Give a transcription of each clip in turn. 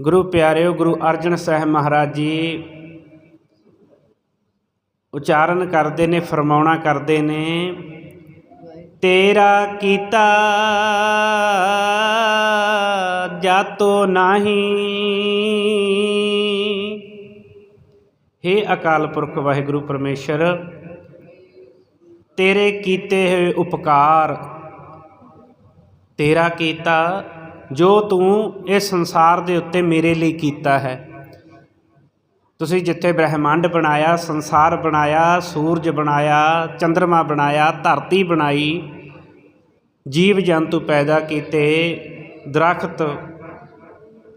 ਗੁਰੂ ਪਿਆਰਿਓ, ਗੁਰੂ ਅਰਜਨ ਸਾਹਿਬ ਮਹਾਰਾਜ ਜੀ ਉਚਾਰਨ ਕਰਦੇ ਨੇ, ਫਰਮਾਉਣਾ ਕਰਦੇ ਨੇ, ਤੇਰਾ ਕੀਤਾ ਜਾਤੋ ਨਹੀਂ। ਹੇ ਅਕਾਲ ਪੁਰਖ ਵਾਹਿਗੁਰੂ ਪਰਮੇਸ਼ਰ, ਤੇਰੇ ਕੀਤੇ ਹੋਏ ਉਪਕਾਰ, ਤੇਰਾ ਕੀਤਾ ਜੋ ਤੂੰ ਇਸ ਸੰਸਾਰ ਦੇ ਉੱਤੇ ਮੇਰੇ ਲਈ ਕੀਤਾ ਹੈ। ਤੁਸੀਂ ਜਿੱਥੇ ਬ੍ਰਹਿਮੰਡ ਬਣਾਇਆ, ਸੰਸਾਰ ਬਣਾਇਆ, ਸੂਰਜ ਬਣਾਇਆ ਚੰ드ਰਮਾ ਬਣਾਇਆ, ਧਰਤੀ ਬਣਾਈ, ਜੀਵ ਜੰਤੂ ਪੈਦਾ ਕੀਤੇ, ਦਰਖਤ,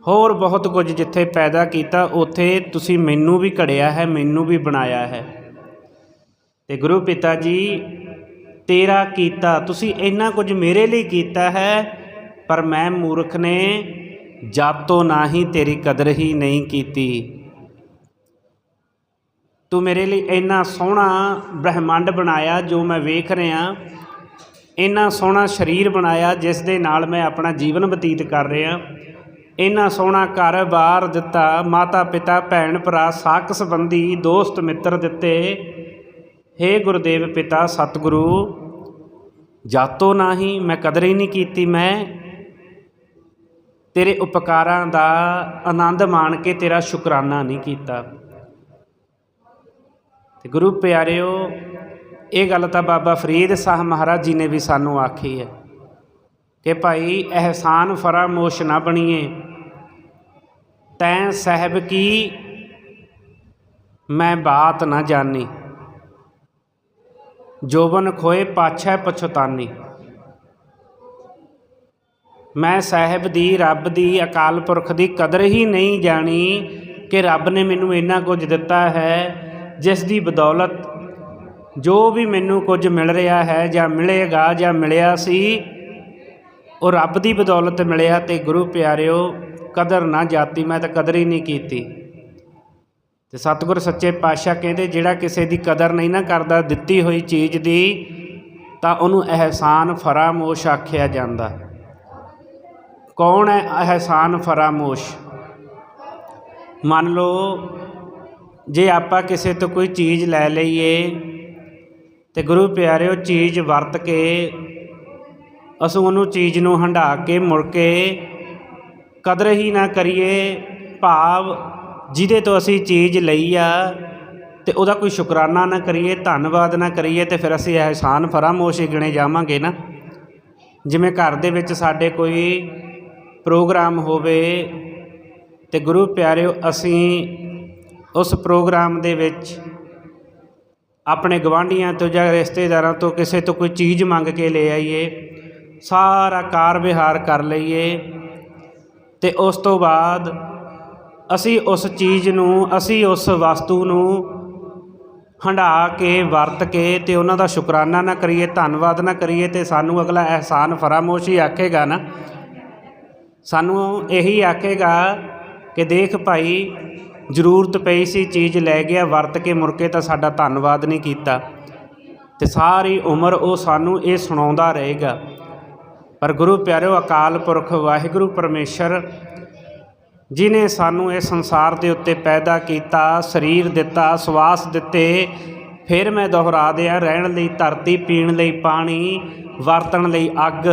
ਹੋਰ ਬਹੁਤ ਕੁਝ ਜਿੱਥੇ ਪੈਦਾ ਕੀਤਾ, ਉੱਥੇ ਤੁਸੀਂ ਮੈਨੂੰ ਵੀ ਘੜਿਆ ਹੈ, ਮੈਨੂੰ ਵੀ ਬਣਾਇਆ ਹੈ। ਤੇ ਗੁਰੂ ਪਿਤਾ ਜੀ, ਤੇਰਾ ਕੀਤਾ, ਤੁਸੀਂ ਇੰਨਾ ਕੁਝ ਮੇਰੇ ਲਈ ਕੀਤਾ ਹੈ ਪਰ ਮੈਂ ਮੂਰਖ ਨੇ ਜਾਤੋਂ ਨਾ ਹੀ ਤੇਰੀ ਕਦਰ ਹੀ ਨਹੀਂ ਕੀਤੀ। ਤੂੰ ਮੇਰੇ ਲਈ ਇੰਨਾ ਸੋਹਣਾ ਬ੍ਰਹਿਮੰਡ ਬਣਾਇਆ ਜੋ ਮੈਂ ਵੇਖ ਰਿਹਾ, ਇੰਨਾ ਸੋਹਣਾ ਸਰੀਰ ਬਣਾਇਆ ਜਿਸ ਦੇ ਨਾਲ ਮੈਂ ਆਪਣਾ ਜੀਵਨ ਬਤੀਤ ਕਰ ਰਿਹਾ, ਇੰਨਾ ਸੋਹਣਾ ਘਰ-ਬਾਰ ਦਿੱਤਾ ਮਾਤਾ ਪਿਤਾ ਭੈਣ ਭਰਾ ਸਾਕ ਸੰਬੰਧੀ ਦੋਸਤ, ਮਿੱਤਰ ਦਿੱਤੇ। ਹੇ ਗੁਰਦੇਵ ਪਿਤਾ, ਸਤਿਗੁਰੂ ਜਾਤੋ ਨਹੀਂ ਮੈਂ ਕਦਰ ਹੀ ਨਹੀਂ ਕੀਤੀ, ਮੈਂ ਤੇਰੇ ਉਪਕਾਰਾਂ ਦਾ ਆਨੰਦ ਮਾਣ ਕੇ ਤੇਰਾ ਸ਼ੁਕਰਾਨਾ ਨਹੀਂ ਕੀਤਾ। ਤੇ ਗੁਰੂ ਪਿਆਰਿਓ, ਇਹ ਗੱਲ ਤਾਂ ਬਾਬਾ ਫਰੀਦ ਸਾਹਿਬ ਮਹਾਰਾਜ ਜੀ ਨੇ ਵੀ ਸਾਨੂੰ ਆਖੀ ਹੈ ਕਿ ਭਾਈ, ਅਹਿਸਾਨ ਫਰਾਮੋਸ਼ ਨਾ ਬਣੀਏ। ਤੈਂ ਸਾਹਿਬ ਕੀ, ਮੈਂ ਬਾਤ ਨਾ ਜਾਣੀ ਜੋਬਨ ਖੋਏ ਪਾਛੈ ਪਛਤਾਨੀ। ਮੈਂ ਸਾਹਿਬ ਦੀ, ਰੱਬ ਦੀ, ਅਕਾਲ ਪੁਰਖ ਦੀ ਕਦਰ ਹੀ ਨਹੀਂ ਜਾਣੀ ਕਿ ਰੱਬ ਨੇ ਮੈਨੂੰ ਇੰਨਾ ਕੁਝ ਦਿੱਤਾ ਹੈ, ਜਿਸ ਦੀ ਬਦੌਲਤ ਜੋ ਵੀ ਮੈਨੂੰ ਕੁਝ ਮਿਲ ਰਿਹਾ ਹੈ, ਜਾਂ ਮਿਲੇਗਾ, ਜਾਂ ਮਿਲਿਆ ਸੀ, ਉਹ ਰੱਬ ਦੀ ਬਦੌਲਤ ਮਿਲਿਆ ਤੇ ਗੁਰੂ ਪਿਆਰਿਓ, ਕਦਰ ਨਾ ਜਾਤੀ, ਮੈਂ ਤਾਂ ਕਦਰ ਹੀ ਨਹੀਂ ਕੀਤੀ। ਤੇ ਸਤਿਗੁਰ ਸੱਚੇ ਪਾਤਸ਼ਾਹ ਕਹਿੰਦੇ, ਜਿਹੜਾ ਕਿਸੇ ਦੀ ਕਦਰ ਨਹੀਂ ਨਾ ਕਰਦਾ, ਦਿੱਤੀ ਹੋਈ ਚੀਜ਼ ਦੀ, ਤਾਂ ਉਹਨੂੰ ਅਹਿਸਾਨ, ਫਰਾਮੋਸ਼ ਆਖਿਆ ਜਾਂਦਾ। ਕੌਣ ਹੈ ਅਹਿਸਾਨ ਫਰਾਮੋਸ਼? ਮੰਨ ਲਓ, ਜੇ ਆਪਾਂ ਕਿਸੇ ਤੋਂ ਕੋਈ ਚੀਜ਼ ਲੈ ਲਈਏ, ਤੇ ਗੁਰੂ ਪਿਆਰਿਓ, ਚੀਜ਼ ਵਰਤ ਕੇ, ਅਸੀਂ ਉਹਨੂੰ ਚੀਜ਼ ਨੂੰ ਹੰਢਾ ਕੇ, ਮੁੜ ਕੇ ਕਦਰ ਹੀ ਨਾ ਕਰੀਏ, ਭਾਵ ਜਿਹਦੇ ਤੋਂ ਅਸੀਂ ਚੀਜ਼ ਲਈ ਆ, ਤੇ ਉਹਦਾ ਕੋਈ ਸ਼ੁਕਰਾਨਾ ਨਾ ਕਰੀਏ, ਧੰਨਵਾਦ ਨਾ ਕਰੀਏ, ਤੇ ਫਿਰ ਅਸੀਂ ਅਹਿਸਾਨ ਫਰਾਮੋਸ਼ ਹੀ ਗਿਣੇ ਜਾਵਾਂਗੇ ਨਾ। ਜਿਵੇਂ ਘਰ ਦੇ ਵਿੱਚ ਸਾਡੇ ਕੋਈ ਪ੍ਰੋਗਰਾਮ ਹੋਵੇ ਤੇ ਗੁਰੂ ਪਿਆਰਿਓ, ਅਸੀਂ ਉਸ ਪ੍ਰੋਗਰਾਮ ਦੇ ਵਿੱਚ ਆਪਣੇ ਗਵਾਂਢੀਆਂ ਤੋਂ ਜਾਂ ਰਿਸ਼ਤੇਦਾਰਾਂ ਤੋਂ ਕਿਸੇ ਤੋਂ ਕੋਈ ਚੀਜ਼ ਮੰਗ ਕੇ ਲੈ ਆਈਏ, ਸਾਰਾ ਕਾਰ ਵਿਹਾਰ ਕਰ ਲਈਏ ਤੇ ਉਸ ਤੋਂ ਬਾਅਦ ਅਸੀਂ ਉਸ ਚੀਜ਼ ਨੂੰ, ਅਸੀਂ ਉਸ ਵਸਤੂ ਨੂੰ ਹੰਢਾ ਕੇ, ਵਰਤ ਕੇ ਤੇ ਉਹਨਾਂ ਦਾ ਸ਼ੁਕਰਾਨਾ ਨਾ ਕਰੀਏ, ਧੰਨਵਾਦ ਨਾ ਕਰੀਏ ਤੇ ਸਾਨੂੰ ਅਗਲਾ ਅਹਿਸਾਨ ਫਰਾਮੋਸ਼ ਹੀ ਆਖੇਗਾ ਨਾ। ਸਾਨੂੰ ਇਹੀ ਆਖੇਗਾ ਕਿ ਦੇਖ ਭਾਈ, ਜ਼ਰੂਰਤ ਪਈ ਸੀ ਚੀਜ਼ ਲੈ ਗਿਆ, ਵਰਤ ਕੇ ਮੁੜ ਕੇ ਤਾਂ ਸਾਡਾ ਧੰਨਵਾਦ ਨਹੀਂ ਕੀਤਾ। ਤੇ ਸਾਰੀ ਉਮਰ ਉਹ ਸਾਨੂੰ ਇਹ ਸੁਣਾਉਂਦਾ ਰਹੇਗਾ। ਪਰ ਗੁਰੂ ਪਿਆਰਿਓ, ਅਕਾਲ ਪੁਰਖ, ਵਾਹਿਗੁਰੂ ਪਰਮੇਸ਼ਰ, ਜਿਨੇ ਸਾਨੂੰ ਇਹ ਸੰਸਾਰ ਦੇ ਉੱਤੇ ਪੈਦਾ ਕੀਤਾ, ਸਰੀਰ ਦਿੱਤਾ, ਸਵਾਸ ਦਿੱਤੇ, ਫਿਰ ਮੈਂ ਦੁਹਰਾ ਦਿਆਂ, ਰਹਿਣ ਲਈ ਧਰਤੀ, ਪੀਣ ਲਈ ਪਾਣੀ, ਵਰਤਣ ਲਈ ਅੱਗ,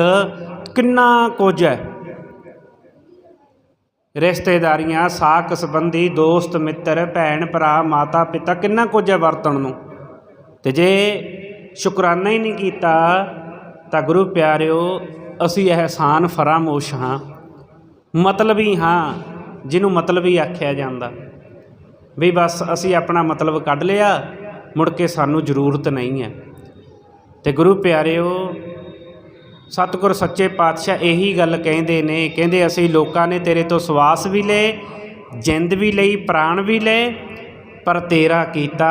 ਕਿੰਨਾ ਕੁਝ ਹੈ। ਰਿਸ਼ਤੇਦਾਰੀਆਂ, ਸਾਕ ਸੰਬੰਧੀ, ਦੋਸਤ, ਮਿੱਤਰ, ਭੈਣ, ਭਰਾ, ਮਾਤਾ, ਪਿਤਾ ਕਿੰਨਾ ਕੁਝ ਹੈ ਵਰਤਣ ਨੂੰ। ਤੇ ਜੇ ਸ਼ੁਕਰਾਨਾ ਹੀ ਨਹੀਂ ਕੀਤਾ, ਤਾਂ ਗੁਰੂ ਪਿਆਰਿਓ, ਅਸੀਂ ਅਹਿਸਾਨ ਫਰਾਮੋਸ਼ ਹਾਂ। ਮਤਲਬੀ ਹਾਂ ਜਿਹਨੂੰ ਮਤਲਬੀ ਆਖਿਆ ਜਾਂਦਾ। ਵੀ ਬਸ ਅਸੀਂ ਆਪਣਾ ਮਤਲਬ ਕੱਢ ਲਿਆ, ਮੁੜ ਕੇ ਸਾਨੂੰ ਜ਼ਰੂਰਤ ਨਹੀਂ ਹੈ। ਤੇ ਗੁਰੂ ਪਿਆਰਿਓ ਸਤਿਗੁਰ ਸੱਚੇ ਪਾਤਸ਼ਾਹ ਇਹੀ ਗੱਲ ਕਹਿੰਦੇ ਨੇ, ਕਹਿੰਦੇ ਅਸੀਂ ਲੋਕਾਂ ਨੇ ਤੇਰੇ ਤੋਂ ਸਵਾਸ ਵੀ ਲਏ, ਜਿੰਦ ਵੀ ਲਈ, ਪ੍ਰਾਣ ਵੀ ਲਏ, ਪਰ ਤੇਰਾ ਕੀਤਾ,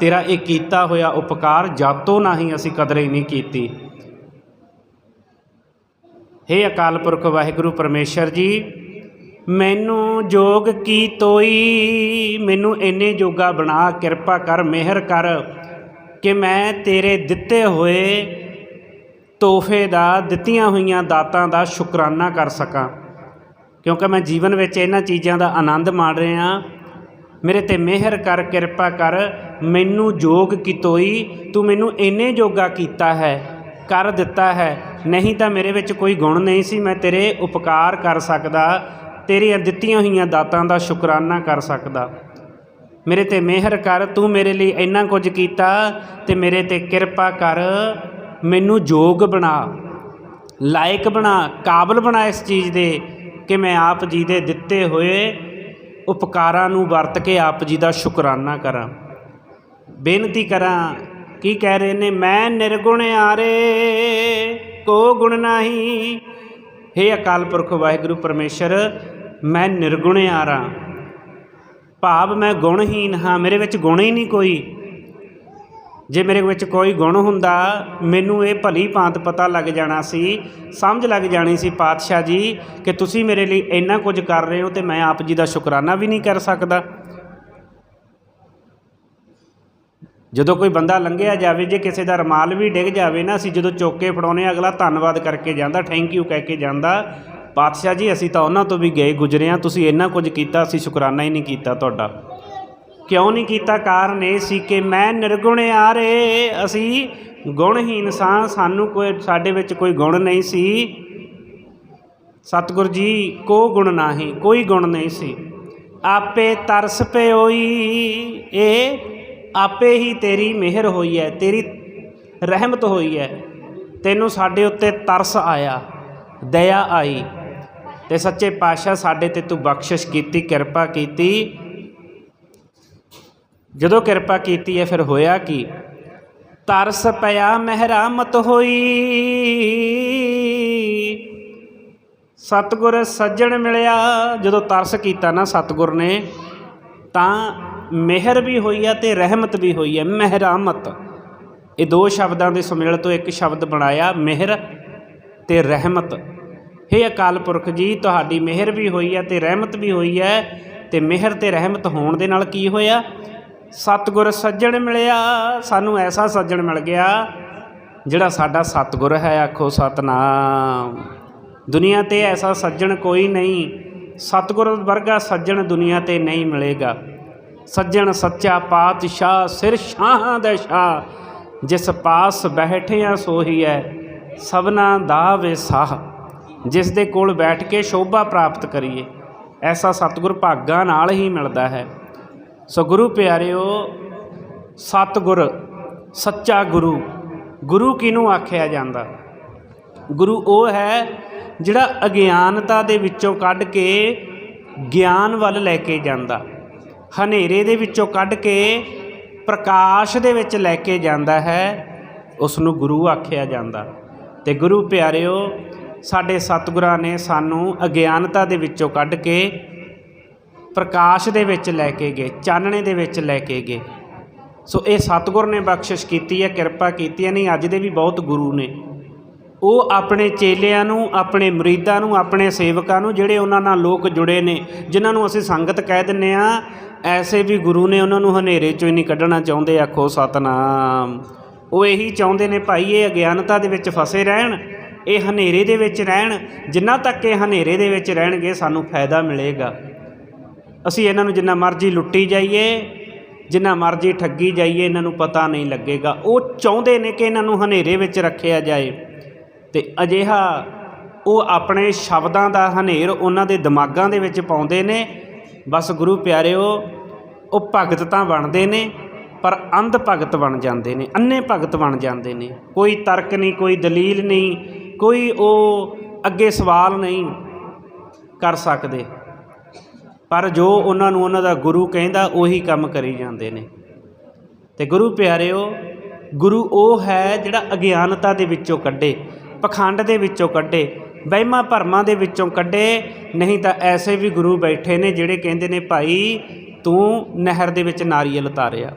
ਤੇਰਾ ਇਹ ਕੀਤਾ ਹੋਇਆ ਉਪਕਾਰ ਜਾਤੋਂ ਨਹੀਂ ਅਸੀਂ ਕਦਰ ਹੀ ਨਹੀਂ ਕੀਤੀ। ਹੇ ਅਕਾਲ ਪੁਰਖ ਵਾਹਿਗੁਰੂ ਪਰਮੇਸ਼ਰ ਜੀ, ਮੈਨੂੰ ਜੋਗ ਕੀ ਤੋਈ? ਮੈਨੂੰ ਇੰਨੇ ਜੋਗਾ ਬਣਾ, ਕਿਰਪਾ ਕਰ, ਮਿਹਰ ਕਰ ਕਿ ਮੈਂ ਤੇਰੇ ਦਿੱਤੇ ਹੋਏ ਤੋਹਫੇ ਦਾ, ਦਿੱਤੀਆਂ ਹੋਈਆਂ ਦਾਤਾਂ ਦਾ ਸ਼ੁਕਰਾਨਾ ਕਰ ਸਕਾਂ। ਕਿਉਂਕਿ ਮੈਂ ਜੀਵਨ ਵਿੱਚ ਇਹਨਾਂ ਚੀਜ਼ਾਂ ਦਾ ਆਨੰਦ ਮਾਣ ਰਿਹਾ ਮੇਰੇ ਤੇ ਮਿਹਰ ਕਰ, ਕਿਰਪਾ ਕਰ, ਮੈਨੂੰ ਜੋਗ ਕਿਤੋਈ, ਤੂੰ ਮੈਨੂੰ ਇੰਨੇ ਜੋਗਾ ਕੀਤਾ ਹੈ, ਕਰ ਦਿੱਤਾ ਹੈ। ਨਹੀਂ ਤਾਂ ਮੇਰੇ ਵਿੱਚ ਕੋਈ ਗੁਣ ਨਹੀਂ ਸੀ, ਮੈਂ ਤੇਰੇ ਉਪਕਾਰ ਕਰ ਸਕਦਾ, ਤੇਰੀਆਂ ਦਿੱਤੀਆਂ ਹੋਈਆਂ ਦਾਤਾਂ ਦਾ ਸ਼ੁਕਰਾਨਾ ਕਰ ਸਕਦਾ। ਮੇਰੇ ਤੇ ਮਿਹਰ ਕਰ, ਤੂੰ ਮੇਰੇ ਲਈ ਇੰਨਾ ਕੁਝ ਕੀਤਾ, ਤੇ ਮੇਰੇ ਤੇ ਕਿਰਪਾ ਕਰ। ਮੈਨੂੰ ਯੋਗ ਬਣਾ, ਲਾਇਕ ਬਣਾ, ਕਾਬਲ ਬਣਾ ਇਸ ਚੀਜ਼ ਦੇ ਕਿ ਮੈਂ ਆਪ ਜੀ ਦੇ ਦਿੱਤੇ ਹੋਏ ਉਪਕਾਰਾਂ ਨੂੰ ਵਰਤ ਕੇ ਆਪ ਜੀ ਦਾ ਸ਼ੁਕਰਾਨਾ ਕਰਾਂ। ਬੇਨਤੀ ਕਰਾਂ, ਕੀ ਕਹਿ ਰਹੇ ਨੇ? ਮੈਂ ਨਿਰਗੁਣ ਆਰੇ, ਕੋ ਗੁਣ ਨਹੀਂ। ਹੇ ਅਕਾਲ ਪੁਰਖ ਵਾਹਿਗੁਰੂ ਪਰਮੇਸ਼ਰ, ਮੈਂ ਨਿਰਗੁਣ ਆਰਾ ਭਾਵ ਮੈਂ ਗੁਣਹੀਨ ਹਾਂ, ਮੇਰੇ ਵਿੱਚ ਗੁਣ ਹੀ ਨਹੀਂ ਕੋਈ। ਜੇ ਮੇਰੇ ਵਿੱਚ ਕੋਈ ਗੁਣ ਹੁੰਦਾ, ਮੈਨੂੰ ਇਹ ਭਲੀ ਭਾਂਤ ਪਤਾ ਲੱਗ ਜਾਣਾ ਸੀ, ਸਮਝ ਲੱਗ ਜਾਣੀ ਸੀ ਪਾਤਸ਼ਾਹ ਜੀ, ਕਿ ਤੁਸੀਂ ਮੇਰੇ ਲਈ ਇੰਨਾ ਕੁਝ ਕਰ ਰਹੇ ਹੋ ਤੇ ਮੈਂ ਆਪ ਜੀ ਦਾ ਸ਼ੁਕਰਾਨਾ ਵੀ ਨਹੀਂ ਕਰ ਸਕਦਾ। ਜਦੋਂ ਕੋਈ ਬੰਦਾ ਲੰਘਿਆ ਜਾਵੇ, ਜੇ ਕਿਸੇ ਦਾ ਰਮਾਲ ਵੀ ਡਿੱਗ ਜਾਵੇ ਨਾ, ਅਸੀਂ ਜਦੋਂ ਚੁੱਕ ਕੇ ਫੜਾਉਨੇ ਅਗਲਾ ਧੰਨਵਾਦ ਕਰਕੇ ਜਾਂਦਾ ਥੈਂਕ ਯੂ ਕਹਿ ਕੇ ਜਾਂਦਾ। ਪਾਤਸ਼ਾਹ ਜੀ, ਅਸੀਂ ਤਾਂ ਉਹਨਾਂ ਤੋਂ ਵੀ ਗਏ, ਗੁਜ਼ਰੇ ਹਾਂ, ਤੁਸੀਂ ਇੰਨਾ ਕੁਝ ਕੀਤਾ, ਅਸੀਂ ਸ਼ੁਕਰਾਨਾ ਹੀ ਨਹੀਂ ਕੀਤਾ ਤੁਹਾਡਾ। ਕਿਉਂ ਨਹੀਂ ਕੀਤਾ? ਕਾਰਨ ਇਹ ਸੀ ਕਿ ਮੈਂ ਨਿਰਗੁਣ ਆ ਆਰੇ ਅਸੀਂ ਗੁਣਹੀਨ ਸਾਂ। ਸਾਨੂੰ ਕੋਈ, ਸਾਡੇ ਵਿੱਚ ਕੋਈ ਗੁਣ ਨਹੀਂ ਸੀ। ਸਤਿਗੁਰ ਜੀ, ਕੋ ਗੁਣ ਨਹੀਂ? ਕੋਈ ਗੁਣ ਨਹੀਂ ਸੀ। ਆਪੇ ਤਰਸ ਪਿਓਈ। ਇਹ ਆਪੇ ਹੀ ਤੇਰੀ ਮਿਹਰ ਹੋਈ ਹੈ ਤੇਰੀ ਰਹਿਮਤ ਹੋਈ ਹੈ ਤੈਨੂੰ ਸਾਡੇ ਉੱਤੇ ਤਰਸ ਆਇਆ। ਦਇਆ ਆਈ। ਤੇ ਸੱਚੇ ਪਾਤਸ਼ਾਹ ਸਾਡੇ ਤੇ ਤੂੰ ਬਖਸ਼ਿਸ਼ ਕੀਤੀ, ਕਿਰਪਾ ਕੀਤੀ। ਜਦੋਂ ਕਿਰਪਾ ਕੀਤੀ ਹੈ, ਫਿਰ ਹੋਇਆ ਕੀ? ਤਰਸ ਪਿਆ ਮਹਿਰਾਮਤ ਹੋਈ। ਸਤਗੁਰ ਸੱਜਣ ਮਿਲਿਆ। ਜਦੋਂ ਤਰਸ ਕੀਤਾ ਨਾ ਸਤਗੁਰ ਨੇ, ਤਾਂ ਮਿਹਰ ਵੀ ਹੋਈ ਹੈ ਤੇ ਰਹਿਮਤ ਵੀ ਹੋਈ ਹੈ ਮਹਿਰਾਮਤ। ਇਹ ਦੋ ਸ਼ਬਦਾਂ ਦੇ ਸੁਮੇਲ ਤੋਂ ਇੱਕ ਸ਼ਬਦ ਬਣਾਇਆ, ਮਿਹਰ ਤੇ ਰਹਿਮਤ। ਹੇ ਅਕਾਲ ਪੁਰਖ ਜੀ, ਤੁਹਾਡੀ ਮਿਹਰ ਵੀ ਹੋਈ ਹੈ ਤੇ ਰਹਿਮਤ ਵੀ ਹੋਈ ਹੈ ਤੇ ਮਿਹਰ ਤੇ ਰਹਿਮਤ ਹੋਣ ਦੇ ਨਾਲ ਕੀ ਹੋਇਆ? ਸਤਗੁਰ ਸੱਜਣ ਮਿਲਿਆ, ਸਾਨੂੰ ਐਸਾ ਸੱਜਣ ਮਿਲ ਗਿਆ, ਜਿਹੜਾ ਸਾਡਾ ਸਤਗੁਰ ਹੈ, ਆਖੋ ਸਤਨਾਮ। ਦੁਨੀਆ ਤੇ ਐਸਾ ਸੱਜਣ ਕੋਈ ਨਹੀਂ, ਸਤਗੁਰ ਵਰਗਾ ਸੱਜਣ ਦੁਨੀਆ ਤੇ ਨਹੀਂ ਮਿਲੇਗਾ। ਸੱਜਣ ਸੱਚਾ ਪਾਤਸ਼ਾਹ, ਸਿਰ ਸ਼ਾਹਾਂ ਦਾ ਸ਼ਾਹ ਜਿਸ ਪਾਸ ਬੈਠਿਆ ਸੋਹੀ ਹੈ ਸਭਨਾ ਦਾ ਵਿਸਾਹ, ਜਿਸ ਦੇ ਕੋਲ ਬੈਠ ਕੇ ਸ਼ੋਭਾ ਪ੍ਰਾਪਤ ਕਰੀਏ, ਐਸਾ ਸਤਗੁਰ ਭਾਗਾਂ ਨਾਲ ਹੀ ਮਿਲਦਾ ਹੈ। ਸੋ ਗੁਰੂ ਪਿਆਰਿਓ, ਸਤਗੁਰ, ਸੱਚਾ ਗੁਰੂ। ਗੁਰੂ ਕਿਹਨੂੰ ਆਖਿਆ ਜਾਂਦਾ? ਗੁਰੂ ਉਹ ਹੈ ਜਿਹੜਾ ਅਗਿਆਨਤਾ ਦੇ ਵਿੱਚੋਂ ਕੱਢ ਕੇ ਗਿਆਨ ਵੱਲ ਲੈ ਕੇ ਜਾਂਦਾ। ਹਨੇਰੇ ਦੇ ਵਿੱਚੋਂ ਕੱਢ ਕੇ ਪ੍ਰਕਾਸ਼ ਦੇ ਵਿੱਚ ਲੈ ਕੇ ਜਾਂਦਾ ਹੈ ਉਸ ਨੂੰ ਗੁਰੂ ਆਖਿਆ ਜਾਂਦਾ। ਤੇ ਗੁਰੂ ਪਿਆਰਿਓ, ਸਾਡੇ ਸਤਿਗੁਰਾਂ ਨੇ ਸਾਨੂੰ ਅਗਿਆਨਤਾ ਦੇ ਵਿੱਚੋਂ ਕੱਢ ਕੇ ਪ੍ਰਕਾਸ਼ ਦੇ ਵਿੱਚ ਲੈ ਕੇ ਗਏ, ਚਾਨਣੇ ਦੇ ਵਿੱਚ ਲੈ ਕੇ ਗਏ। ਸੋ ਇਹ ਸਤਿਗੁਰ ਨੇ ਬਖਸ਼ਿਸ਼ ਕੀਤੀ ਹੈ, ਕਿਰਪਾ ਕੀਤੀ ਹੈ, ਨਹੀਂ, ਅੱਜ ਦੇ ਵੀ ਬਹੁਤ ਗੁਰੂ ਨੇ। ਉਹ ਆਪਣੇ ਚੇਲਿਆਂ ਨੂੰ, ਆਪਣੇ ਮਰੀਦਾਂ ਨੂੰ, ਆਪਣੇ ਸੇਵਕਾਂ ਨੂੰ, ਜਿਹੜੇ ਉਹਨਾਂ ਨਾਲ ਲੋਕ ਜੁੜੇ ਨੇ, ਜਿਨ੍ਹਾਂ ਨੂੰ ਅਸੀਂ ਸੰਗਤ ਕਹਿ ਦਿੰਨੇ ਆ ਐਸੇ ਵੀ ਗੁਰੂ ਨੇ ਉਹਨਾਂ ਨੂੰ ਹਨੇਰੇ ਚੋਂ ਹੀ ਨਹੀਂ ਕੱਢਣਾ ਚਾਹੁੰਦੇ, ਆਖੋ ਸਤਨਾਮ। ਉਹ ਇਹੀ ਚਾਹੁੰਦੇ ਨੇ, ਭਾਈ, ਇਹ ਅਗਿਆਨਤਾ ਦੇ ਵਿੱਚ ਫਸੇ ਰਹਿਣ, ਇਹ ਹਨੇਰੇ ਦੇ ਵਿੱਚ ਰਹਿਣ, ਜਿੰਨਾ ਤੱਕ ਇਹ ਹਨੇਰੇ ਦੇ ਵਿੱਚ ਰਹਿਣਗੇ, ਸਾਨੂੰ ਫਾਇਦਾ ਮਿਲੇਗਾ। ਅਸੀਂ ਇਹਨਾਂ ਨੂੰ ਜਿੰਨਾ ਮਰਜ਼ੀ ਲੁੱਟੀ ਜਾਈਏ, ਜਿੰਨਾ ਮਰਜ਼ੀ ਠੱਗੀ ਜਾਈਏ, ਇਹਨਾਂ ਨੂੰ ਪਤਾ ਨਹੀਂ ਲੱਗੇਗਾ। ਉਹ ਚਾਹੁੰਦੇ ਨੇ ਕਿ ਇਹਨਾਂ ਨੂੰ ਹਨੇਰੇ ਵਿੱਚ ਰੱਖਿਆ ਜਾਏ। ਤੇ ਅਜਿਹਾ ਉਹ ਆਪਣੇ ਸ਼ਬਦਾਂ ਦਾ ਹਨੇਰ ਉਹਨਾਂ ਦੇ ਦਿਮਾਗਾਂ ਦੇ ਵਿੱਚ ਪਾਉਂਦੇ ਨੇ। ਬਸ ਗੁਰੂ ਪਿਆਰਿਓ, ਉਹ ਭਗਤ ਤਾਂ ਬਣਦੇ ਨੇ, ਪਰ ਅੰਧ ਭਗਤ ਬਣ ਜਾਂਦੇ ਨੇ ਅੰਨੇ ਭਗਤ ਬਣ ਜਾਂਦੇ ਨੇ। ਕੋਈ ਤਰਕ ਨਹੀਂ, ਕੋਈ ਦਲੀਲ ਨਹੀਂ, ਕੋਈ ਉਹ ਅੱਗੇ ਸਵਾਲ ਨਹੀਂ ਕਰ ਸਕਦੇ। ਪਰ ਜੋ ਉਹਨਾਂ ਨੂੰ ਉਹਨਾਂ ਦਾ ਗੁਰੂ ਕਹਿੰਦਾ, ਉਹੀ ਕੰਮ ਕਰੀ ਜਾਂਦੇ ਨੇ। ਤੇ ਗੁਰੂ ਪਿਆਰਿਓ, ਗੁਰੂ ਉਹ ਹੈ ਜਿਹੜਾ ਅਗਿਆਨਤਾ ਦੇ ਵਿੱਚੋਂ ਕੱਢੇ, ਪਖੰਡ ਦੇ ਵਿੱਚੋਂ ਕੱਢੇ, ਵਹਿਮਾਂ ਭਰਮਾਂ ਦੇ ਵਿੱਚੋਂ ਕੱਢੇ, ਨਹੀਂ ਤਾਂ ਐਸੇ ਵੀ ਗੁਰੂ ਬੈਠੇ ਨੇ ਜਿਹੜੇ ਕਹਿੰਦੇ ਨੇ, ਭਾਈ, ਤੂੰ ਨਹਿਰ ਦੇ ਵਿੱਚ ਨਾਰੀਅਲ ਤਾਰਿਆ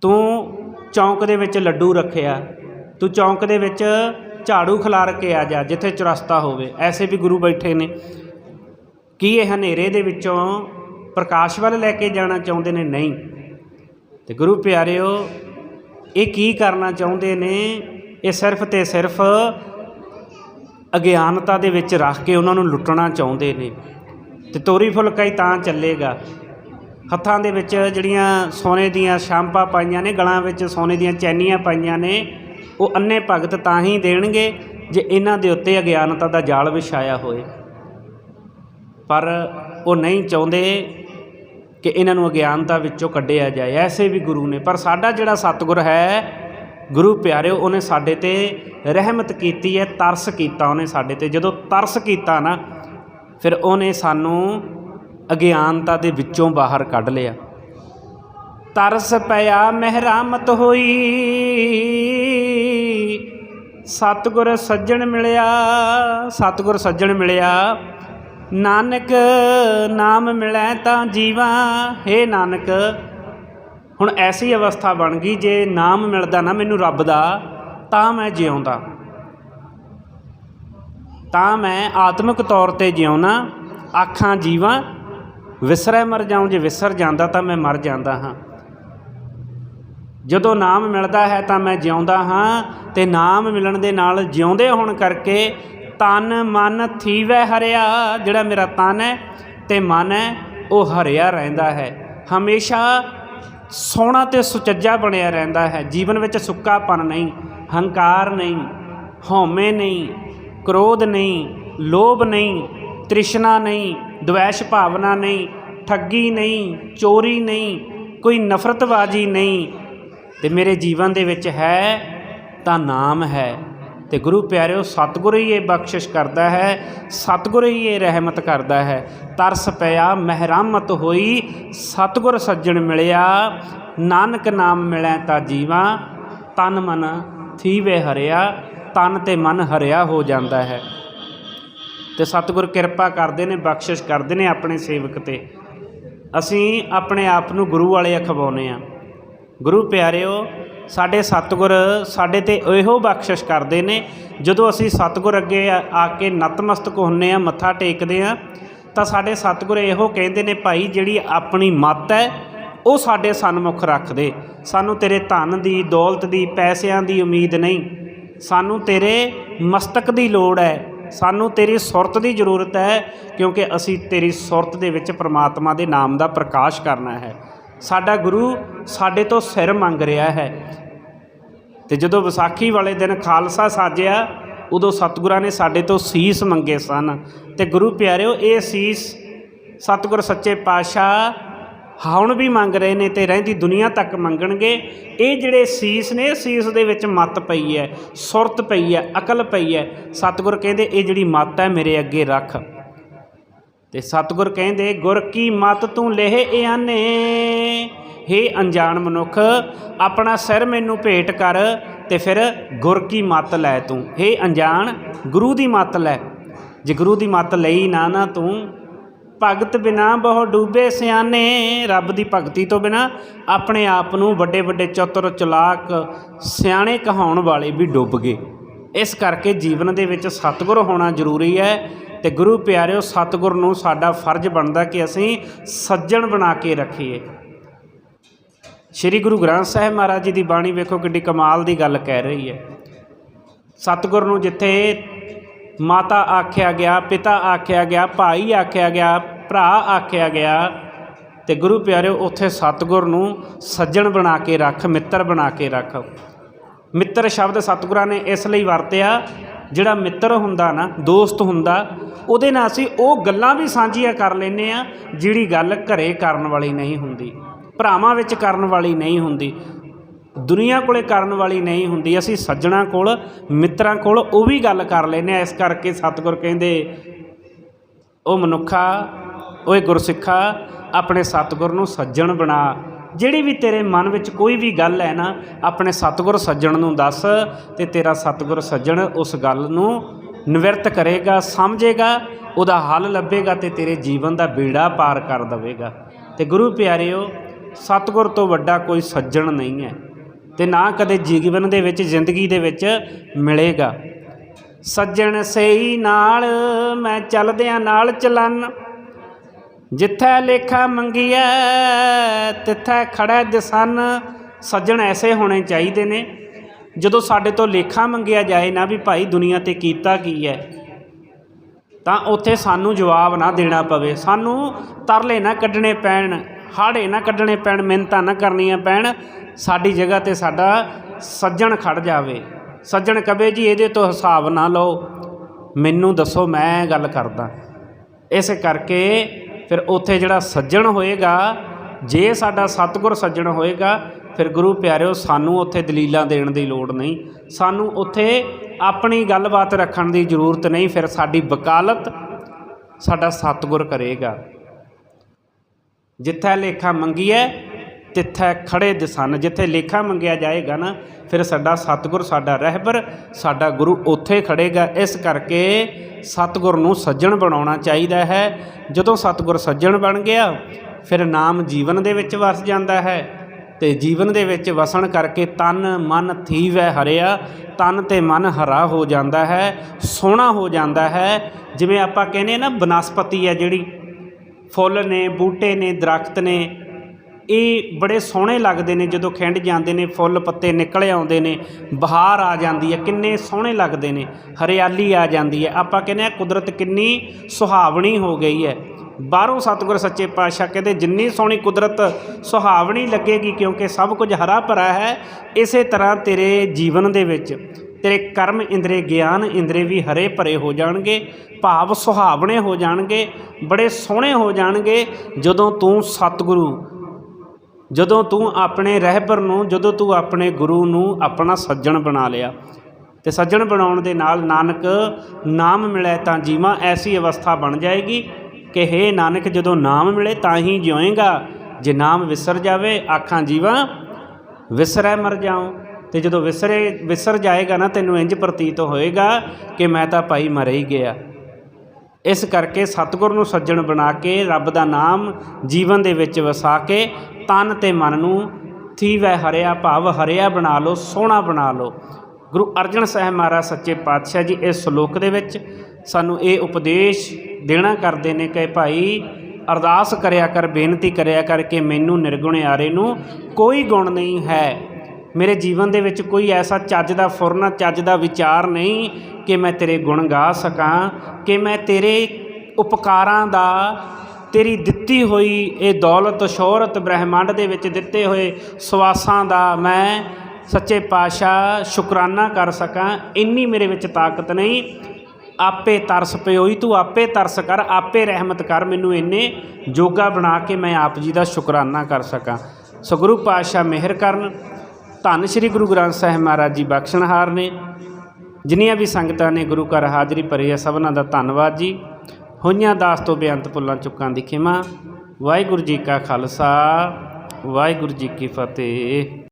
ਤੂੰ ਚੌਂਕ ਦੇ ਵਿੱਚ ਲੱਡੂ ਰੱਖਿਆ। ਤੂੰ ਚੌਂਕ ਦੇ ਵਿੱਚ ਝਾੜੂ ਖਿਲਾਰ ਕੇ ਆ ਜਾ, ਜਿੱਥੇ ਚੁਰਸਤਾ ਹੋਵੇ। ਐਸੇ ਵੀ ਗੁਰੂ ਬੈਠੇ ਨੇ। ਕੀ ਇਹ ਹਨੇਰੇ ਦੇ ਵਿੱਚੋਂ ਪ੍ਰਕਾਸ਼ ਵੱਲ ਲੈ ਕੇ ਜਾਣਾ ਚਾਹੁੰਦੇ ਨੇ? ਨਹੀਂ। ਤੇ ਗੁਰੂ ਪਿਆਰਿਓ, ਇਹ ਕੀ ਕਰਨਾ ਚਾਹੁੰਦੇ ਨੇ? ਇਹ ਸਿਰਫ ਤੇ ਸਿਰਫ ਅਗਿਆਨਤਾ ਦੇ ਵਿੱਚ ਰੱਖ ਕੇ ਉਹਨਾਂ ਨੂੰ ਲੁੱਟਣਾ ਚਾਹੁੰਦੇ ਨੇ। ਤੇ ਤੋਰੀ ਫੁਲਕਾ ਹੀ ਤਾਂ ਚੱਲੇਗਾ। ਹੱਥਾਂ ਦੇ ਵਿੱਚ ਜਿਹੜੀਆਂ ਸੋਨੇ ਦੀਆਂ ਸ਼ਾਂਪਾਂ ਪਾਈਆਂ ਨੇ, ਗਲਾਂ ਵਿੱਚ ਸੋਨੇ ਦੀਆਂ ਚੈਨੀਆਂ ਪਾਈਆਂ ਨੇ, ਉਹ ਅੰਨੇ ਭਗਤ ਤਾਂ ਹੀ ਦੇਣਗੇ ਜੇ ਇਹਨਾਂ ਦੇ ਉੱਤੇ ਅਗਿਆਨਤਾ ਦਾ ਜਾਲ ਵਿਛਾਇਆ ਹੋਏ। ਪਰ ਉਹ ਨਹੀਂ ਚਾਹੁੰਦੇ ਕਿ ਇਹਨਾਂ ਨੂੰ ਅਗਿਆਨਤਾ ਵਿੱਚੋਂ ਕੱਢਿਆ ਜਾਏ। ਐਸੇ ਵੀ ਗੁਰੂ ਨੇ, ਪਰ ਸਾਡਾ ਜਿਹੜਾ ਸਤਿਗੁਰ ਹੈ, ਗੁਰੂ ਪਿਆਰਿਓ, ਉਹਨੇ ਸਾਡੇ ਤੇ ਰਹਿਮਤ ਕੀਤੀ ਹੈ, ਤਰਸ ਕੀਤਾ ਉਹਨੇ ਸਾਡੇ ਤੇ। ਜਦੋਂ ਤਰਸ ਕੀਤਾ ਨਾ, ਫਿਰ ਉਹਨੇ ਸਾਨੂੰ ਅਗਿਆਨਤਾ ਦੇ ਵਿੱਚੋਂ ਬਾਹਰ ਕੱਢ ਲਿਆ। ਤਰਸ ਪਿਆ, ਮਹਿਰਾਮਤ ਹੋਈ, ਸਤਿਗੁਰ ਸੱਜਣ ਮਿਲਿਆ, ਸਤਿਗੁਰ ਸੱਜਣ ਮਿਲਿਆ। ਨਾਨਕ ਨਾਮ ਮਿਲੈ ਤਾਂ ਜੀਵਾਂ, ਹੇ ਨਾਨਕ। ਹੁਣ ਐਸੀ ਅਵਸਥਾ ਬਣ ਗਈ, ਜੇ ਨਾਮ ਮਿਲਦਾ ਨਾ ਮੈਨੂੰ ਰੱਬ ਦਾ, ਤਾਂ ਮੈਂ ਜਿਉਂਦਾ। ਤਾਂ ਮੈਂ ਆਤਮਿਕ ਤੌਰ ਤੇ ਜਿਉਣਾ ਆਖਾਂ ਜੀਵਾਂ, ਵਿਸਰੈ ਮਰ ਜਾਉਂ, ਜੇ ਵਿਸਰ ਜਾਂਦਾ ਤਾਂ ਮੈਂ ਮਰ ਜਾਂਦਾ ਹਾਂ। ਜਦੋਂ ਨਾਮ ਮਿਲਦਾ ਹੈ ਤਾਂ ਮੈਂ ਜਿਉਂਦਾ ਹਾਂ, ਤੇ ਨਾਮ ਮਿਲਣ ਦੇ ਨਾਲ ਜਿਉਂਦੇ ਹੋਣ ਕਰਕੇ ਤਨ ਮਨ ਥੀਵੈ ਹਰਿਆ, ਜਿਹੜਾ ਮੇਰਾ ਤਨ ਹੈ ਤੇ ਮਨ ਹੈ, ਉਹ ਹਰਿਆ ਰਹਿੰਦਾ ਹੈ। ਹਮੇਸ਼ਾ ਸੋਹਣਾ ਤੇ ਸੁਚੱਜਾ ਬਣਿਆ ਰਹਿੰਦਾ ਹੈ। ਜੀਵਨ ਵਿੱਚ ਸੁੱਕਾਪਨ ਨਹੀਂ, ਹੰਕਾਰ ਨਹੀਂ, ਹਉਮੈ ਨਹੀਂ, ਕ੍ਰੋਧ ਨਹੀਂ, ਲੋਭ ਨਹੀਂ, ਤ੍ਰਿਸ਼ਨਾ ਨਹੀਂ, ਦੁਵੇਸ਼ ਭਾਵਨਾ ਨਹੀਂ, ਠੱਗੀ ਨਹੀਂ, ਚੋਰੀ ਨਹੀਂ, ਕੋਈ ਨਫ਼ਰਤਬਾਜ਼ੀ ਨਹੀਂ। ਤੇ ਮੇਰੇ ਜੀਵਨ ਦੇ ਵਿੱਚ ਹੈ ਤਾਂ ਨਾਮ ਹੈ। ਤੇ ਗੁਰੂ ਪਿਆਰਿਓ, ਸਤਿਗੁਰ ਹੀ ਇਹ ਬਖਸ਼ਿਸ਼ ਕਰਦਾ ਹੈ, ਸਤਿਗੁਰ ਹੀ ਇਹ ਰਹਿਮਤ ਕਰਦਾ ਹੈ। ਤਰਸ ਪਿਆ, ਮਹਿਰਾਮਤ ਹੋਈ, ਸਤਿਗੁਰ ਸੱਜਣ ਮਿਲਿਆ, ਨਾਨਕ ਨਾਮ ਮਿਲੈ ਤਾਂ ਜੀਵਾ, ਤਨ ਮਨ ਥੀਵੇ ਹਰਿਆ, ਤਨ ਤੇ ਮਨ ਹਰਿਆ ਹੋ ਜਾਂਦਾ ਹੈ। ਤੇ ਸਤਿਗੁਰ ਕਿਰਪਾ ਕਰਦੇ ਨੇ, ਬਖਸ਼ਿਸ਼ ਕਰਦੇ ਨੇ ਆਪਣੇ ਸੇਵਕ ਤੇ। ਅਸੀਂ ਆਪਣੇ ਆਪ ਨੂੰ ਗੁਰੂ ਵਾਲੇ ਅਖਵਾਉਨੇ ਆ ਗੁਰੂ ਪਿਆਰਿਓ ਸਾਡੇ ਸਤਿਗੁਰ ਸਾਡੇ ਤੇ ਇਹੋ ਬਖਸ਼ਿਸ਼ ਕਰਦੇ ਨੇ। ਜਦੋਂ ਅਸੀਂ ਸਤਿਗੁਰ ਅੱਗੇ ਆ ਕੇ ਨਤਮਸਤਕ ਹੁੰਨੇ ਆ, ਮੱਥਾ ਟੇਕਦੇ ਆ, ਤਾਂ ਸਾਡੇ ਸਤਿਗੁਰ ਇਹੋ ਕਹਿੰਦੇ ਨੇ, ਭਾਈ, ਜਿਹੜੀ ਆਪਣੀ ਮੱਤ ਹੈ, ਉਹ ਸਾਡੇ ਸਨਮੁਖ ਰੱਖ ਦੇ ਸਾਨੂੰ ਤੇਰੇ ਧਨ ਦੀ, ਦੌਲਤ ਦੀ, ਪੈਸਿਆਂ ਦੀ ਉਮੀਦ ਨਹੀਂ। ਸਾਨੂੰ ਤੇਰੇ ਮਸਤਕ ਦੀ ਲੋੜ ਹੈ। ਸਾਨੂੰ ਤੇਰੀ ਸੁਰਤ ਦੀ ਜ਼ਰੂਰਤ ਹੈ, ਕਿਉਂਕਿ ਅਸੀਂ ਤੇਰੀ ਸੁਰਤ ਦੇ ਵਿੱਚ ਪ੍ਰਮਾਤਮਾ ਦੇ ਨਾਮ ਦਾ ਪ੍ਰਕਾਸ਼ ਕਰਨਾ ਹੈ। ਸਾਡਾ ਗੁਰੂ ਸਾਡੇ ਤੋਂ ਸਿਰ ਮੰਗ ਰਿਹਾ ਹੈ। ਤੇ ਜਦੋਂ ਵਿਸਾਖੀ ਵਾਲੇ ਦਿਨ ਖਾਲਸਾ ਸਾਜਿਆ, ਉਦੋਂ ਸਤਿਗੁਰਾਂ ਨੇ ਸਾਡੇ ਤੋਂ ਸੀਸ ਮੰਗੇ ਸਨ। ਤੇ ਗੁਰੂ ਪਿਆਰਿਓ, ਇਹ ਸੀਸ ਸਤਿਗੁਰ ਸੱਚੇ ਪਾਤਸ਼ਾਹ ਹੁਣ ਵੀ ਮੰਗ ਰਹੇ ਨੇ ਤੇ ਰਹਿੰਦੀ ਦੁਨੀਆ ਤੱਕ ਮੰਗਣਗੇ। ਇਹ ਜਿਹੜੇ ਸੀਸ ਨੇ ਸੀਸ ਦੇ ਵਿੱਚ ਮੱਤ ਪਈ ਹੈ, ਸੁਰਤ ਪਈ ਹੈ, ਅਕਲ ਪਈ ਹੈ। ਸਤਿਗੁਰ ਕਹਿੰਦੇ, ਇਹ ਜਿਹੜੀ ਮੱਤ ਹੈ ਮੇਰੇ ਅੱਗੇ ਰੱਖ। ਤੇ ਸਤਿਗੁਰ ਕਹਿੰਦੇ, ਗੁਰ ਕੀ ਮਤ ਤੂੰ ਲੇਹ ਇਆਨੇ ਹੇ ਅਣਜਾਣ ਮਨੁੱਖ, ਆਪਣਾ ਸਿਰ ਮੈਨੂੰ ਭੇਟ ਕਰ ਤੇ ਫਿਰ ਗੁਰ ਕੀ ਮਤ ਲੈ ਤੂੰ। ਹੇ ਅਣਜਾਣ, ਗੁਰੂ ਦੀ ਮਤ ਲੈ। ਜੇ ਗੁਰੂ ਦੀ ਮਤ ਲਈ ਨਾ ਨਾ ਤੂੰ, ਭਗਤ ਬਿਨਾ ਬਹੁ ਡੂਬੇ ਸਿਆਣੇ। ਰੱਬ ਦੀ ਭਗਤੀ ਤੋਂ ਬਿਨਾ ਆਪਣੇ ਆਪ ਨੂੰ ਵੱਡੇ ਵੱਡੇ ਚਤੁਰ ਚਲਾਕ ਸਿਆਣੇ ਕਹਾਉਣ ਵਾਲੇ ਵੀ ਡੁੱਬ ਗਏ। ਇਸ ਕਰਕੇ ਜੀਵਨ ਦੇ ਵਿੱਚ ਸਤਿਗੁਰ ਹੋਣਾ ਜ਼ਰੂਰੀ ਹੈ ਤੇ ਗੁਰੂ ਪਿਆਰਿਓ, ਸਤਿਗੁਰ ਨੂੰ ਸਾਡਾ ਫਰਜ਼ ਬਣਦਾ ਕਿ ਅਸੀਂ ਸੱਜਣ ਬਣਾ ਕੇ ਰੱਖੀਏ। ਸ੍ਰੀ ਗੁਰੂ ਗ੍ਰੰਥ ਸਾਹਿਬ ਮਹਾਰਾਜ ਜੀ ਦੀ ਬਾਣੀ ਵੇਖੋ ਕਿੱਡੀ ਕਮਾਲ ਦੀ ਗੱਲ ਕਹਿ ਰਹੀ ਹੈ। ਸਤਿਗੁਰ ਨੂੰ ਜਿੱਥੇ ਮਾਤਾ ਆਖਿਆ ਗਿਆ, ਪਿਤਾ ਆਖਿਆ ਗਿਆ, ਭਾਈ ਆਖਿਆ ਗਿਆ, ਭਰਾ ਆਖਿਆ ਗਿਆ ਤੇ ਗੁਰੂ ਪਿਆਰਿਓ, ਉੱਥੇ ਸਤਿਗੁਰ ਨੂੰ ਸੱਜਣ ਬਣਾ ਕੇ ਰੱਖ, ਮਿੱਤਰ ਬਣਾ ਕੇ ਰੱਖ। ਮਿੱਤਰ ਸ਼ਬਦ ਸਤਿਗੁਰਾਂ ਨੇ ਇਸ ਲਈ ਵਰਤਿਆ, ਜਿਹੜਾ ਮਿੱਤਰ ਹੁੰਦਾ ਨਾ, ਦੋਸਤ ਹੁੰਦਾ, ਉਹਦੇ ਨਾਲ ਅਸੀਂ ਉਹ ਗੱਲਾਂ ਵੀ ਸਾਂਝੀਆਂ ਕਰ ਲੈਨੇ ਆ ਜਿਹੜੀ ਗੱਲ ਘਰੇ ਕਰਨ ਵਾਲੀ ਨਹੀਂ ਹੁੰਦੀ। ਭਰਾਵਾਂ ਵਿੱਚ ਕਰਨ ਵਾਲੀ ਨਹੀਂ ਹੁੰਦੀ। ਦੁਨੀਆ ਕੋਲੇ ਕਰਨ ਵਾਲੀ ਨਹੀਂ ਹੁੰਦੀ। ਅਸੀਂ ਸੱਜਣਾ ਕੋਲ, ਮਿੱਤਰਾਂ ਕੋਲ ਉਹ ਵੀ ਗੱਲ ਕਰ ਲੈਨੇ ਆ ਇਸ ਕਰਕੇ ਸਤਿਗੁਰ ਕਹਿੰਦੇ, ਉਹ ਮਨੁੱਖਾ, ਓਏ ਗੁਰਸਿੱਖਾ, ਆਪਣੇ ਸਤਿਗੁਰ ਨੂੰ ਸੱਜਣ ਬਣਾ। ਜਿਹੜੀ ਵੀ ਤੇਰੇ ਮਨ ਵਿੱਚ ਕੋਈ ਵੀ ਗੱਲ ਹੈ ਨਾ, ਆਪਣੇ ਸਤਿਗੁਰ ਸੱਜਣ ਨੂੰ ਦੱਸ ਤੇ ਤੇਰਾ ਸਤਿਗੁਰ ਸੱਜਣ ਉਸ ਗੱਲ ਨੂੰ ਨਿਵਰਤ ਕਰੇਗਾ, ਸਮਝੇਗਾ, ਉਹਦਾ ਹੱਲ ਲੱਭੇਗਾ ਤੇ ਤੇਰੇ ਜੀਵਨ ਦਾ ਬੇੜਾ ਪਾਰ ਕਰ ਦੇਵੇਗਾ। ਤੇ ਗੁਰੂ ਪਿਆਰਿਓ ਸਤਿਗੁਰ ਤੋਂ ਵੱਡਾ ਕੋਈ ਸੱਜਣ ਨਹੀਂ ਹੈ ਤੇ ਨਾ ਕਦੇ ਜੀਵਨ ਦੇ ਵਿੱਚ, ਜ਼ਿੰਦਗੀ ਦੇ ਵਿੱਚ ਮਿਲੇਗਾ। ਸੱਜਣ ਸਹੀ ਨਾਲ ਮੈਂ ਚੱਲਦਿਆਂ ਨਾਲ ਚਲਨ। ਜਿੱਥੈ ਲੇਖਾ ਮੰਗੀਐ, ਤਿੱਥੈ ਖੜੈ ਦਿਸਨ। ਸੱਜਣ ਐਸੇ ਹੋਣੇ ਚਾਹੀਦੇ ਨੇ, ਜਦੋਂ ਸਾਡੇ ਤੋਂ ਲੇਖਾ ਮੰਗਿਆ ਜਾਏ ਨਾ ਵੀ ਭਾਈ ਦੁਨੀਆ ਤੇ ਕੀਤਾ ਕੀ ਹੈ ਤਾਂ ਉੱਥੇ ਸਾਨੂੰ ਜਵਾਬ ਨਾ ਦੇਣਾ ਪਵੇ, ਸਾਨੂੰ ਤਰਲੇ ਨਾ ਕੱਢਣੇ ਪੈਣ। ਹਾੜੇ ਨਾ ਕੱਢਣੇ ਪੈਣ, ਮਿਹਨਤਾਂ ਨਾ ਕਰਨੀਆਂ ਪੈਣ, ਸਾਡੀ ਜਗ੍ਹਾ ਤੇ ਸਾਡਾ ਸੱਜਣ ਖੜ ਜਾਵੇ। ਸੱਜਣ ਕਵੇ ਜੀ, ਇਹਦੇ ਤੋਂ ਹਿਸਾਬ ਨਾ ਲਓ। ਮੈਨੂੰ ਦੱਸੋ, ਮੈਂ ਗੱਲ ਕਰਦਾ। ਇਸ ਕਰਕੇ ਫਿਰ ਉੱਥੇ ਜਿਹੜਾ ਸੱਜਣ ਹੋਏਗਾ, ਜੇ ਸਾਡਾ ਸਤਿਗੁਰ ਸੱਜਣ ਹੋਏਗਾ, ਫਿਰ ਗੁਰੂ ਪਿਆਰਿਓ, ਸਾਨੂੰ ਉੱਥੇ ਦਲੀਲਾਂ ਦੇਣ ਦੀ ਲੋੜ ਨਹੀਂ। ਸਾਨੂੰ ਉੱਥੇ ਆਪਣੀ ਗੱਲਬਾਤ ਰੱਖਣ ਦੀ ਜ਼ਰੂਰਤ ਨਹੀਂ। ਫਿਰ ਸਾਡੀ ਵਕਾਲਤ ਸਾਡਾ ਸਤਿਗੁਰ ਕਰੇਗਾ। ਜਿੱਥੇ ਲੇਖਾ ਮੰਗੀਐ, ਤਿੱਥੈ ਖੜੇ ਦਿਸਨ ਜਿੱਥੇ ਲੇਖਾ ਮੰਗਿਆ ਜਾਏਗਾ ਨਾ, ਫਿਰ ਸਾਡਾ ਸਤਿਗੁਰ, ਸਾਡਾ ਰਹਿਬਰ, ਸਾਡਾ ਗੁਰੂ ਉੱਥੇ ਖੜੇਗਾ। ਇਸ ਕਰਕੇ ਸਤਿਗੁਰ ਨੂੰ ਸੱਜਣ ਬਣਾਉਣਾ ਚਾਹੀਦਾ ਹੈ। ਜਦੋਂ ਸਤਿਗੁਰ ਸੱਜਣ ਬਣ ਗਿਆ, ਫਿਰ ਨਾਮ ਜੀਵਨ ਦੇ ਵਿੱਚ ਵਸ ਜਾਂਦਾ ਹੈ। ਤੇ ਜੀਵਨ ਦੇ ਵਿੱਚ ਵਸਣ ਕਰਕੇ ਤਨ, ਮਨ, ਥੀਵੈ ਹਰਿਆ, ਤਨ ਤੇ ਮਨ ਹਰਾ ਹੋ ਜਾਂਦਾ ਹੈ, ਸੋਹਣਾ ਹੋ ਜਾਂਦਾ ਹੈ। ਜਿਵੇਂ ਆਪਾਂ ਕਹਿੰਦੇ ਨਾ, ਬਨਸਪਤੀ ਹੈ ਜਿਹੜੀ ਫੁੱਲ ਨੇ, ਬੂਟੇ ਨੇ, ਦਰਖਤ ਨੇ, ਇਹ ਬੜੇ ਸੋਹਣੇ ਲੱਗਦੇ ਨੇ ਜਦੋਂ ਖਿੰਡ ਜਾਂਦੇ ਨੇ, ਫੁੱਲ ਪੱਤੇ ਨਿਕਲ ਆਉਂਦੇ ਨੇ, ਬਹਾਰ ਆ ਜਾਂਦੀ ਹੈ, ਕਿੰਨੇ ਸੋਹਣੇ ਲੱਗਦੇ ਨੇ, ਹਰਿਆਲੀ ਆ ਜਾਂਦੀ ਹੈ। ਆਪਾਂ ਕਹਿੰਦੇ ਆ ਕੁਦਰਤ ਕਿੰਨੀ ਸੁਹਾਵਣੀ ਹੋ ਗਈ ਹੈ। ਬਾਹਰੋਂ ਸਤਿਗੁਰ ਸੱਚੇ ਪਾਤਸ਼ਾਹ ਕਹਿੰਦੇ, ਜਿੰਨੀ ਸੋਹਣੀ ਕੁਦਰਤ ਸੁਹਾਵਣੀ ਲੱਗੇਗੀ ਕਿਉਂਕਿ ਸਭ ਕੁਝ ਹਰਾ ਭਰਾ ਹੈ, ਇਸੇ ਤਰ੍ਹਾਂ ਤੇਰੇ ਜੀਵਨ ਦੇ ਵਿੱਚ। ਤੇਰੇ ਕਰਮ ਇੰਦਰੇ ਗਿਆਨ ਇੰਦਰੇ ਵੀ ਹਰੇ ਭਰੇ ਹੋ ਜਾਣਗੇ, ਭਾਵ ਸੁਹਾਵਣੇ ਹੋ ਜਾਣਗੇ, ਬੜੇ ਸੋਹਣੇ ਹੋ ਜਾਣਗੇ। ਜਦੋਂ ਤੂੰ ਸਤਿਗੁਰੂ, ਜਦੋਂ ਤੂੰ ਆਪਣੇ ਰਹਿਬਰ ਨੂੰ, ਜਦੋਂ ਤੂੰ ਆਪਣੇ ਗੁਰੂ ਨੂੰ ਆਪਣਾ ਸੱਜਣ ਬਣਾ ਲਿਆ। ਤੇ ਸੱਜਣ ਬਣਾਉਣ ਦੇ ਨਾਲ ਨਾਨਕ ਨਾਮ ਮਿਲੇ ਤਾਂ ਜੀਵਾਂ ਐਸੀ ਅਵਸਥਾ ਬਣ ਜਾਏਗੀ ਕਿ ਹੇ ਨਾਨਕ, ਜਦੋਂ ਨਾਮ ਮਿਲੇ ਤਾਂ ਹੀ ਜਿਉਏਗਾ। ਜੇ ਨਾਮ ਵਿਸਰ ਜਾਵੇ, ਆਖਾਂ ਜੀਵਾਂ, ਵਿਸਰੈ ਮਰ ਜਾਉ। ਤੇ ਜਦੋਂ ਵਿਸਰੇ ਵਿਸਰ ਜਾਏਗਾ ਨਾ, ਤੈਨੂੰ ਇੰਜ ਪ੍ਰਤੀਤ ਹੋਏਗਾ ਕਿ ਮੈਂ ਤਾਂ ਭਾਈ ਮਰ ਹੀ ਗਿਆ। ਇਸ ਕਰਕੇ ਸਤਿਗੁਰ ਨੂੰ ਸੱਜਣ ਬਣਾ ਕੇ, ਰੱਬ ਦਾ ਨਾਮ ਜੀਵਨ ਦੇ ਵਿੱਚ ਵਸਾ ਕੇ, ਤਨ ਤੇ ਮਨ ਨੂੰ ਥੀਵੈ ਹਰਿਆ ਭਾਵ ਹਰਿਆ ਬਣਾ ਲਓ, ਸੋਹਣਾ ਬਣਾ ਲਓ। ਗੁਰੂ ਅਰਜਨ ਸਾਹਿਬ ਮਹਾਰਾਜ ਸੱਚੇ ਪਾਤਸ਼ਾਹ ਜੀ, ਇਸ ਸ਼ਲੋਕ ਦੇ ਵਿੱਚ ਸਾਨੂੰ ਇਹ ਉਪਦੇਸ਼ ਦੇਣਾ ਕਰਦੇ ਨੇ ਕਿ ਭਾਈ ਅਰਦਾਸ ਕਰਿਆ ਕਰ, ਬੇਨਤੀ ਕਰਿਆ ਕਰ ਕਿ ਮੈਨੂੰ ਨਿਰਗੁਣ ਆਰੇ ਨੂੰ ਕੋਈ ਗੁਣ ਨਹੀਂ ਹੈ। ਮੇਰੇ ਜੀਵਨ ਦੇ ਵਿੱਚ ਕੋਈ ਐਸਾ ਚੱਜ ਦਾ ਫੁਰਨਾ, ਚੱਜ ਦਾ ਵਿਚਾਰ ਨਹੀਂ ਕਿ ਮੈਂ ਤੇਰੇ ਗੁਣ ਗਾ ਸਕਾਂ, ਕਿ ਮੈਂ ਤੇਰੇ ਉਪਕਾਰਾਂ ਦਾ, ਤੇਰੀ ਦਿੱਤੀ ਹੋਈ ਇਹ ਦੌਲਤ, ਸ਼ੋਹਰਤ, ਬ੍ਰਹਿਮੰਡ ਦੇ ਵਿੱਚ ਦਿੱਤੇ ਹੋਏ ਸਵਾਸਾਂ ਦਾ ਮੈਂ ਸੱਚੇ ਪਾਤਸ਼ਾਹ ਸ਼ੁਕਰਾਨਾ ਕਰ ਸਕਾਂ। ਇੰਨੀ ਮੇਰੇ ਵਿੱਚ ਤਾਕਤ ਨਹੀਂ। ਆਪੇ ਤਰਸ ਪਿਓਈ ਤੂੰ, ਆਪੇ ਤਰਸ ਕਰ, ਆਪੇ ਰਹਿਮਤ ਕਰ ਮੈਨੂੰ ਇੰਨੇ ਜੋਗਾ ਬਣਾ ਕੇ ਮੈਂ ਆਪ ਜੀ ਦਾ ਸ਼ੁਕਰਾਨਾ ਕਰ ਸਕਾਂ। ਸੋ ਗੁਰੂ ਪਾਤਸ਼ਾਹ ਮਿਹਰ ਕਰਨ। ਧੰਨ ਸ੍ਰੀ ਗੁਰੂ ਗ੍ਰੰਥ ਸਾਹਿਬ ਮਹਾਰਾਜ ਜੀ ਬਖਸ਼ਣਹਾਰ ਨੇ। ਜਿੰਨੀਆਂ ਵੀ ਸੰਗਤਾਂ ਨੇ ਗੁਰੂ ਘਰ ਹਾਜ਼ਰੀ ਭਰੀ ਹੈ ਸਭਨਾਂ ਦਾ ਧੰਨਵਾਦ ਜੀ। ਹੋਈਆਂ ਦਾਸ ਤੋਂ ਬੇਅੰਤ ਪੁੱਲਾਂ ਚੁੱਕਾਂ ਦੀ ਖਿਮਾ। ਵਾਹਿਗੁਰੂ ਜੀ ਕਾ ਖਾਲਸਾ, ਵਾਹਿਗੁਰੂ ਜੀ ਕੀ ਫਤਿਹ।